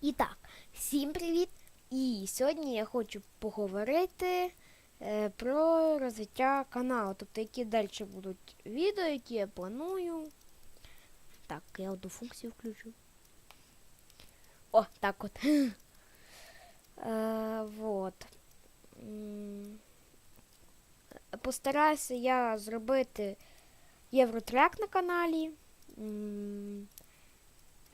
І так, всім привіт! І сьогодні я хочу поговорити е, про розвиття каналу, тобто які далі будуть відео, які я планую. Так, я одну функцію включу. О, так от. Е, вот. Постараюся я зробити євротрек на каналі.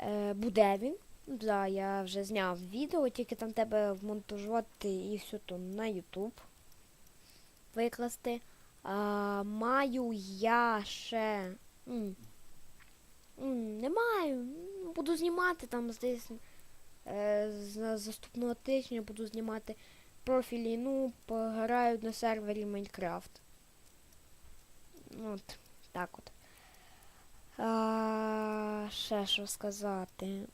Е, Буде він. Ну, Да, я вже зняв відео, тільки там тебе вмонтажувати і все то на YouTube викласти. А, маю я ще. м, м, не маю. Буду знімати там десь е, з наступного тижня буду знімати профілі, ну, пограю на сервері Майнкрафт. От, так от. А, ще що сказати.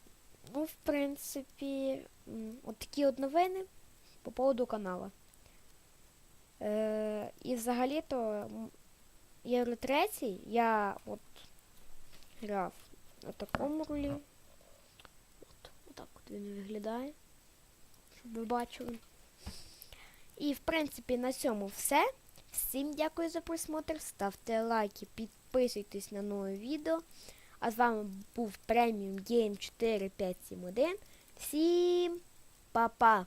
Ну, в принципі, от такі от новини по поводу каналу. Е, і взагалі-то Євро 3 я от грав на такому рулі. От, отак от він виглядає. Щоб ви бачили. І в принципі на цьому все. Всім дякую за просмотр. Ставте лайки, підписуйтесь на нове відео. А з вами був преміум Game 4571. Всім па-па!